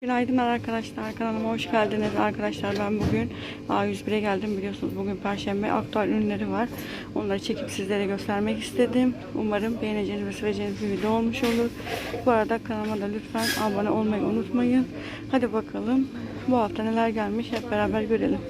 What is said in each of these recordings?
Günaydın arkadaşlar kanalıma hoş geldiniz arkadaşlar. Ben bugün A101'e geldim. Biliyorsunuz bugün perşembe aktüel ürünleri var. Onları çekip sizlere göstermek istedim. Umarım beğeneceğiniz ve seveceğiniz bir video olmuş olur. Bu arada kanalıma da lütfen abone olmayı unutmayın. Hadi bakalım bu hafta neler gelmiş hep beraber görelim.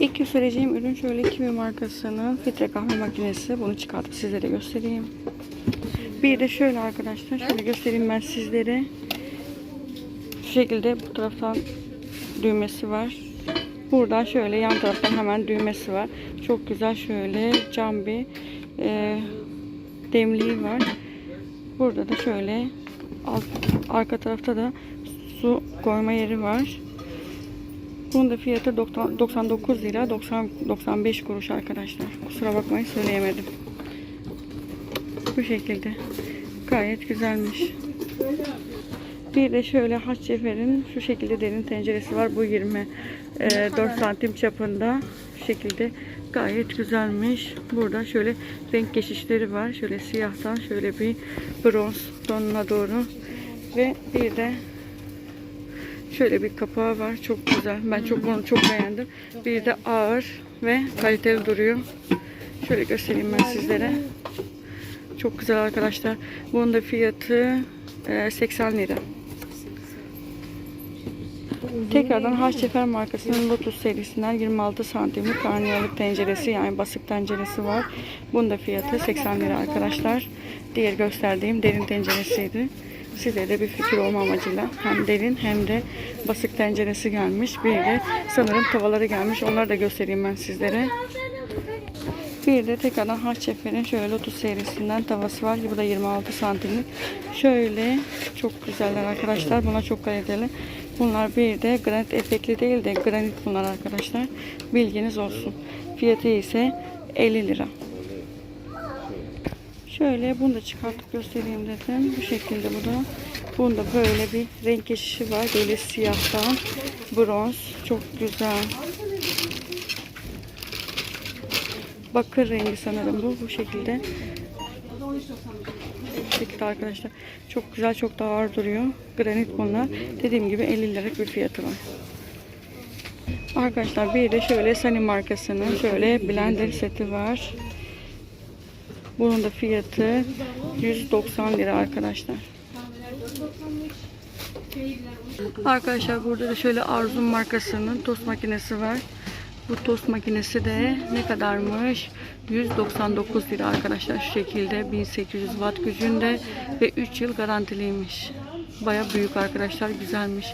İlk göstereceğim ürün şöyle Kiwi markasının filtre kahve makinesi. Bunu çıkartıp sizlere göstereyim. Bir de şöyle arkadaşlar şöyle göstereyim ben sizlere şu şekilde bu taraftan düğmesi var. Buradan şöyle yan taraftan hemen düğmesi var. Çok güzel şöyle cam bir e, demliği var. Burada da şöyle alt, arka tarafta da su koyma yeri var. Bunun da fiyatı 90 99 lira 90 95 kuruş arkadaşlar. Kusura bakmayın söyleyemedim. Bu şekilde. Gayet güzelmiş. Bir de şöyle haç ceferin şu şekilde derin tenceresi var. Bu 24 santim çapında. Şu şekilde gayet güzelmiş. Burada şöyle renk geçişleri var. Şöyle siyahtan şöyle bir bronz tonuna doğru. Ve bir de şöyle bir kapağı var. Çok güzel. Ben çok bunu çok beğendim. Bir de ağır ve kaliteli duruyor. Şöyle göstereyim ben sizlere. Çok güzel arkadaşlar. Bunun da fiyatı e, 80 lira. Tekrardan Haşcefer markasının Lotus serisinden 26 santimlik karniyalık tenceresi yani basık tenceresi var. Bunun da fiyatı 80 lira arkadaşlar. Diğer gösterdiğim derin tenceresiydi. Size de bir fikir olma amacıyla hem derin hem de basık tenceresi gelmiş. Bir de sanırım tavaları gelmiş. Onları da göstereyim ben sizlere. Bir de tekrardan Haşcefer'in şöyle Lotus serisinden tavası var. Bu da 26 santimlik. Şöyle çok güzeller arkadaşlar. Buna çok kaliteli. Bunlar bir de granit efekli değil de granit bunlar arkadaşlar. Bilginiz olsun. Fiyatı ise 50 lira. Şöyle bunu da çıkartıp göstereyim dedim. Bu şekilde bu da. Bunda böyle bir renk geçişi var. Böyle siyahtan bronz. Çok güzel. Bakır rengi sanırım bu. Bu şekilde. Şekilde arkadaşlar. Çok güzel, çok daha ağır duruyor. Granit bunlar. Dediğim gibi 50 liralık bir fiyatı var. Arkadaşlar bir de şöyle Sunny markasının şöyle blender seti var. Bunun da fiyatı 190 lira arkadaşlar. Arkadaşlar burada da şöyle Arzum markasının tost makinesi var. Bu tost makinesi de ne kadarmış? 199 lira arkadaşlar şu şekilde 1800 watt gücünde ve 3 yıl garantiliymiş. Baya büyük arkadaşlar güzelmiş.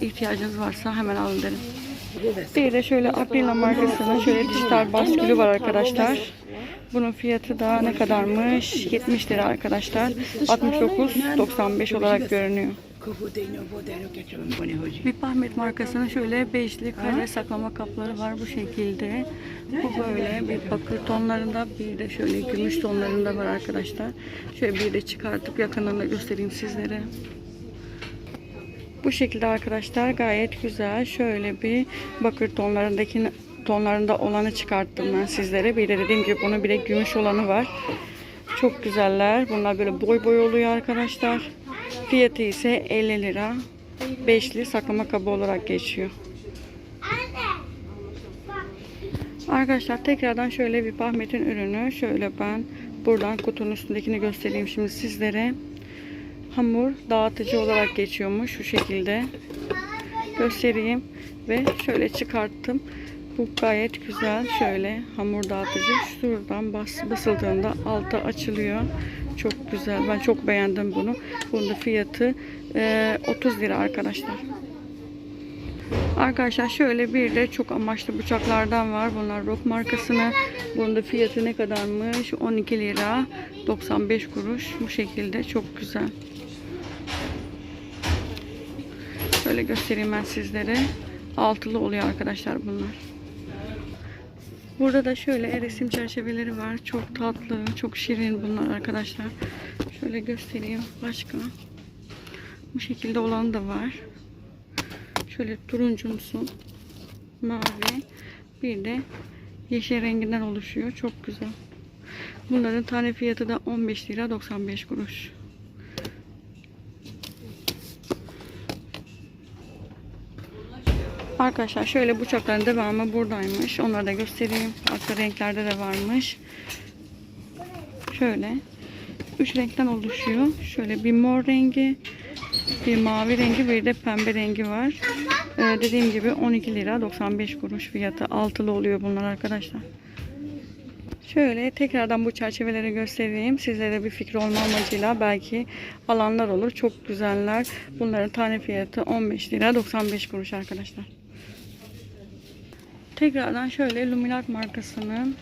İhtiyacınız varsa hemen alın derim. Bir de şöyle Aprila markasının şöyle dijital baskülü var arkadaşlar. Bunun fiyatı da ne kadarmış? 70 lira arkadaşlar. 69.95 olarak görünüyor. Bir Ahmet markasının şöyle beşli kare saklama kapları var bu şekilde. Bu böyle bir bakır tonlarında bir de şöyle gümüş tonlarında var arkadaşlar. Şöyle bir de çıkartıp yakınında göstereyim sizlere. Bu şekilde arkadaşlar gayet güzel. Şöyle bir bakır tonlarındaki tonlarında olanı çıkarttım ben sizlere. Bir de dediğim gibi bunun bir de gümüş olanı var. Çok güzeller. Bunlar böyle boy boy oluyor arkadaşlar. Fiyatı ise 50 lira. Beşli saklama kabı olarak geçiyor. Arkadaşlar tekrardan şöyle bir Bahmet'in ürünü. Şöyle ben buradan kutunun üstündekini göstereyim şimdi sizlere. Hamur dağıtıcı olarak geçiyormuş şu şekilde. Göstereyim ve şöyle çıkarttım. Bu gayet güzel. Şöyle hamur dağıtıcı. Şuradan bas, basıldığında alta açılıyor. Çok güzel. Ben çok beğendim bunu. Bunun da fiyatı e, 30 lira arkadaşlar. Arkadaşlar şöyle bir de çok amaçlı bıçaklardan var. Bunlar Rock markasını. Bunun da fiyatı ne kadarmış? 12 lira 95 kuruş. Bu şekilde çok güzel. Şöyle göstereyim ben sizlere. Altılı oluyor arkadaşlar bunlar. Burada da şöyle resim çerçeveleri var. Çok tatlı, çok şirin bunlar arkadaşlar. Şöyle göstereyim. Başka. Bu şekilde olan da var. Şöyle turuncumsu, mavi, bir de yeşil renginden oluşuyor. Çok güzel. Bunların tane fiyatı da 15 lira 95 kuruş. Arkadaşlar şöyle bıçakların devamı buradaymış. Onları da göstereyim. Farklı renklerde de varmış. Şöyle. Üç renkten oluşuyor. Şöyle bir mor rengi, bir mavi rengi, bir de pembe rengi var. Ee, dediğim gibi 12 lira 95 kuruş fiyatı. Altılı oluyor bunlar arkadaşlar. Şöyle tekrardan bu çerçeveleri göstereyim. Sizlere bir fikir olma amacıyla belki alanlar olur. Çok güzeller. Bunların tane fiyatı 15 lira 95 kuruş arkadaşlar. Tekrardan şöyle Luminart markasının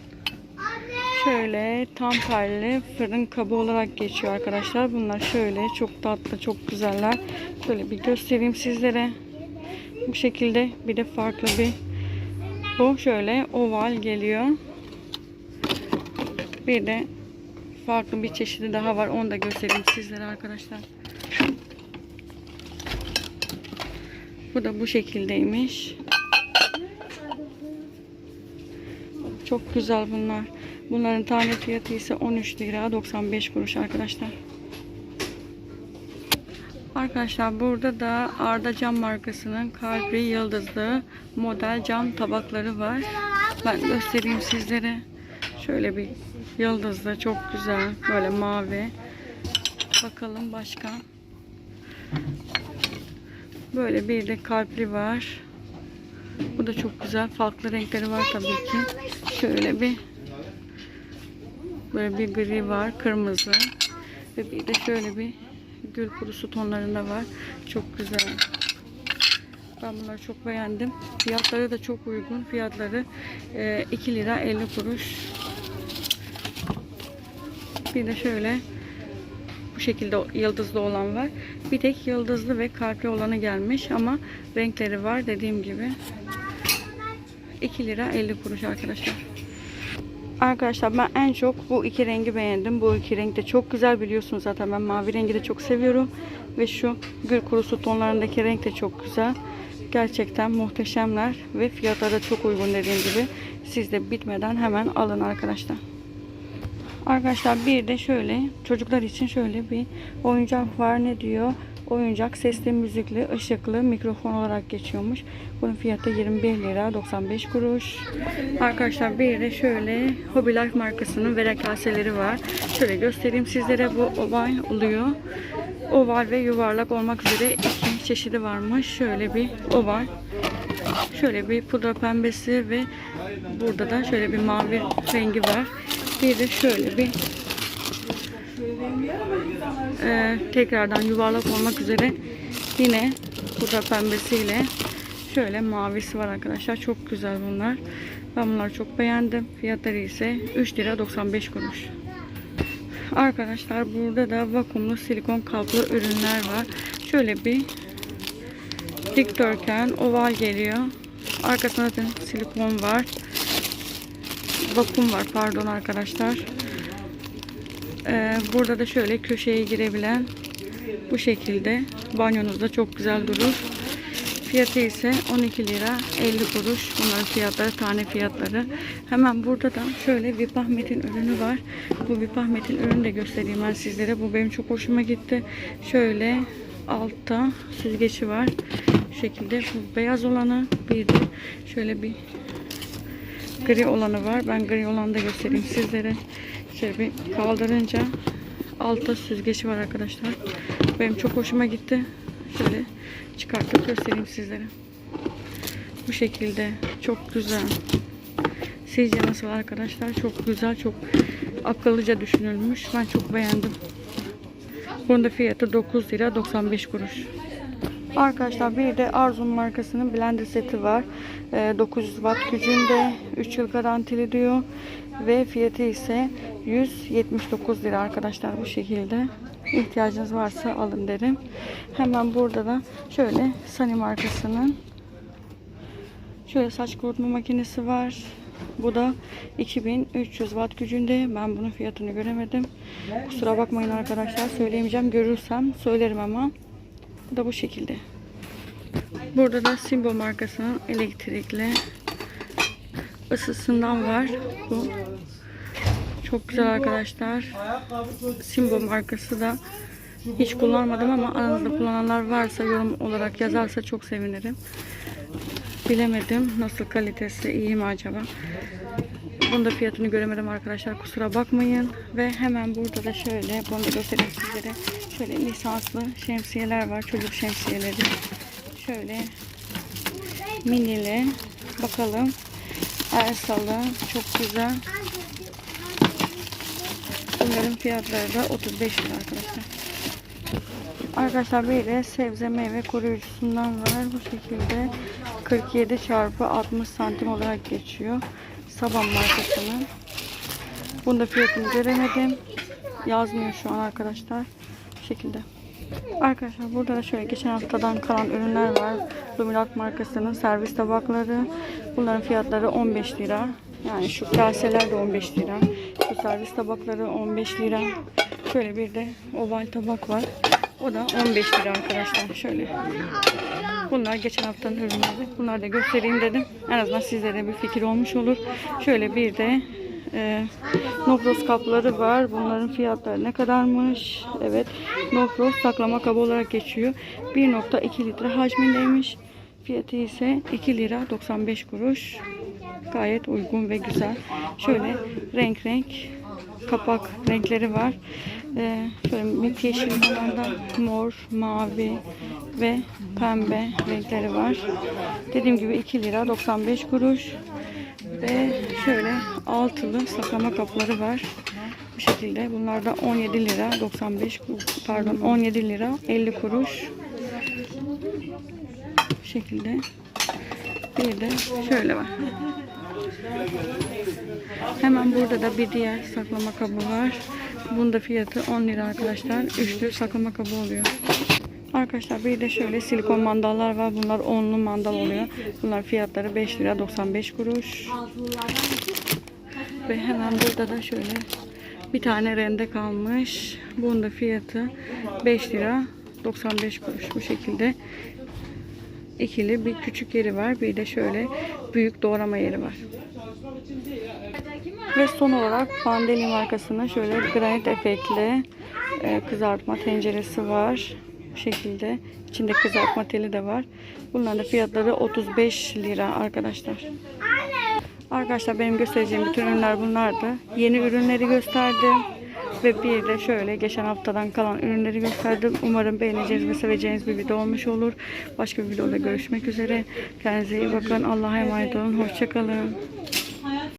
şöyle tam telli fırın kabı olarak geçiyor arkadaşlar. Bunlar şöyle çok tatlı, çok güzeller. Şöyle bir göstereyim sizlere. Bu şekilde bir de farklı bir bu şöyle oval geliyor. Bir de farklı bir çeşidi daha var. Onu da göstereyim sizlere arkadaşlar. Bu da bu şekildeymiş. Çok güzel bunlar. Bunların tane fiyatı ise 13 lira 95 kuruş arkadaşlar. Arkadaşlar burada da Arda Cam markasının kalpli yıldızlı model cam tabakları var. Ben göstereyim sizlere. Şöyle bir yıldızlı çok güzel böyle mavi. Bakalım başka. Böyle bir de kalpli var. Bu da çok güzel. Farklı renkleri var tabii ki. Şöyle bir böyle bir gri var, kırmızı ve bir de şöyle bir gül kurusu tonlarında var. Çok güzel. Ben bunları çok beğendim. Fiyatları da çok uygun. Fiyatları e, 2 lira 50 kuruş. Bir de şöyle bu şekilde yıldızlı olan var. Bir tek yıldızlı ve kalpli olanı gelmiş ama renkleri var dediğim gibi. 2 lira 50 kuruş arkadaşlar. Arkadaşlar ben en çok bu iki rengi beğendim. Bu iki renk de çok güzel biliyorsunuz zaten ben mavi rengi de çok seviyorum. Ve şu gül kurusu tonlarındaki renk de çok güzel. Gerçekten muhteşemler ve fiyatları çok uygun dediğim gibi. Siz de bitmeden hemen alın arkadaşlar. Arkadaşlar bir de şöyle çocuklar için şöyle bir oyuncak var ne diyor? Oyuncak sesli, müzikli, ışıklı mikrofon olarak geçiyormuş. Bunun fiyatı 21 lira 95 kuruş. Arkadaşlar bir de şöyle Hobby Life markasının verek kaseleri var. Şöyle göstereyim sizlere bu oval oluyor. Oval ve yuvarlak olmak üzere iki çeşidi varmış. Şöyle bir oval. Şöyle bir pudra pembesi ve burada da şöyle bir mavi rengi var. Bir de şöyle bir e, tekrardan yuvarlak olmak üzere yine pudra pembesiyle şöyle mavisi var arkadaşlar. Çok güzel bunlar. Ben bunları çok beğendim. Fiyatları ise 3 lira 95 kuruş. Arkadaşlar burada da vakumlu silikon kaplı ürünler var. Şöyle bir dikdörtgen oval geliyor. Arkasında da silikon var. Vakum var pardon arkadaşlar. Ee, burada da şöyle köşeye girebilen bu şekilde banyonuzda çok güzel durur. Fiyatı ise 12 lira 50 kuruş. Bunların fiyatları tane fiyatları. Hemen burada da şöyle bir Ahmet'in ürünü var. Bu bir Ahmet'in ürünü de göstereyim ben sizlere. Bu benim çok hoşuma gitti. Şöyle altta süzgeci var. Şu şekilde bu beyaz olanı bir de şöyle bir gri olanı var. Ben gri olanı da göstereyim sizlere. Şöyle bir kaldırınca altta süzgeci var arkadaşlar. Benim çok hoşuma gitti. Şöyle çıkartıp göstereyim sizlere. Bu şekilde çok güzel. Sizce nasıl arkadaşlar? Çok güzel, çok akıllıca düşünülmüş. Ben çok beğendim. Bunun da fiyatı 9 lira 95 kuruş. Arkadaşlar bir de Arzum markasının blender seti var. Ee, 900 watt gücünde 3 yıl garantili diyor. Ve fiyatı ise 179 lira arkadaşlar bu şekilde. İhtiyacınız varsa alın derim. Hemen burada da şöyle Sunny markasının şöyle saç kurutma makinesi var. Bu da 2300 watt gücünde. Ben bunun fiyatını göremedim. Kusura bakmayın arkadaşlar. Söyleyemeyeceğim. Görürsem söylerim ama. Bu da bu şekilde. Burada da Simbo markasının elektrikli ısısından var. Bu çok güzel arkadaşlar. Simbo markası da Hiç kullanmadım ama aranızda kullananlar varsa yorum olarak yazarsa çok sevinirim. Bilemedim nasıl kalitesi iyi mi acaba? Bunun da fiyatını göremedim arkadaşlar kusura bakmayın. Ve hemen burada da şöyle bunu da göstereyim sizlere. Şöyle lisanslı şemsiyeler var çocuk şemsiyeleri. Şöyle minili bakalım. Ersalı çok güzel. Bunların fiyatları da 35 lira arkadaşlar. Arkadaşlar de sebze meyve koruyucusundan var. Bu şekilde 47 çarpı 60 santim olarak geçiyor. Saban markasının. Bunda fiyatını göremedim. Yazmıyor şu an arkadaşlar. Şekilde. Arkadaşlar burada da şöyle geçen haftadan kalan ürünler var. Luminat markasının servis tabakları. Bunların fiyatları 15 lira. Yani şu kaseler de 15 lira. Bu servis tabakları 15 lira. Şöyle bir de oval tabak var. O da 15 lira arkadaşlar. Şöyle. Bunlar geçen haftanın ürünleri. Bunları da göstereyim dedim. En azından sizlere bir fikir olmuş olur. Şöyle bir de e, Nofros kapları var. Bunların fiyatları ne kadarmış? Evet. Nofros saklama kabı olarak geçiyor. 1.2 litre hacmindeymiş. Fiyatı ise 2 lira 95 kuruş. Gayet uygun ve güzel. Şöyle renk renk kapak renkleri var. Ee, şöyle mit yeşil falan da mor, mavi ve pembe renkleri var. Dediğim gibi 2 lira 95 kuruş. Ve şöyle altılı saklama kapları var. Bu şekilde. Bunlar da 17 lira 95 ku- pardon 17 lira 50 kuruş. Bu şekilde. Bir de şöyle var. Hemen burada da bir diğer saklama kabı var. Bunun da fiyatı 10 lira arkadaşlar. Üçlü saklama kabı oluyor. Arkadaşlar bir de şöyle silikon mandallar var. Bunlar onlu mandal oluyor. Bunlar fiyatları 5 lira 95 kuruş. Ve hemen burada da şöyle bir tane rende kalmış. Bunun da fiyatı 5 lira 95 kuruş. Bu şekilde ikili bir küçük yeri var. Bir de şöyle büyük doğrama yeri var. Ve son olarak Pandeli markasının şöyle granit efektli e, kızartma tenceresi var. Bu şekilde. İçinde kızartma teli de var. Bunların da fiyatları 35 lira arkadaşlar. Arkadaşlar benim göstereceğim bütün ürünler bunlardı. Yeni ürünleri gösterdim. Ve bir de şöyle geçen haftadan kalan ürünleri gösterdim. Umarım beğeneceğiniz ve seveceğiniz bir video olmuş olur. Başka bir videoda görüşmek üzere. Kendinize iyi bakın. Allah'a emanet olun. Hoşçakalın.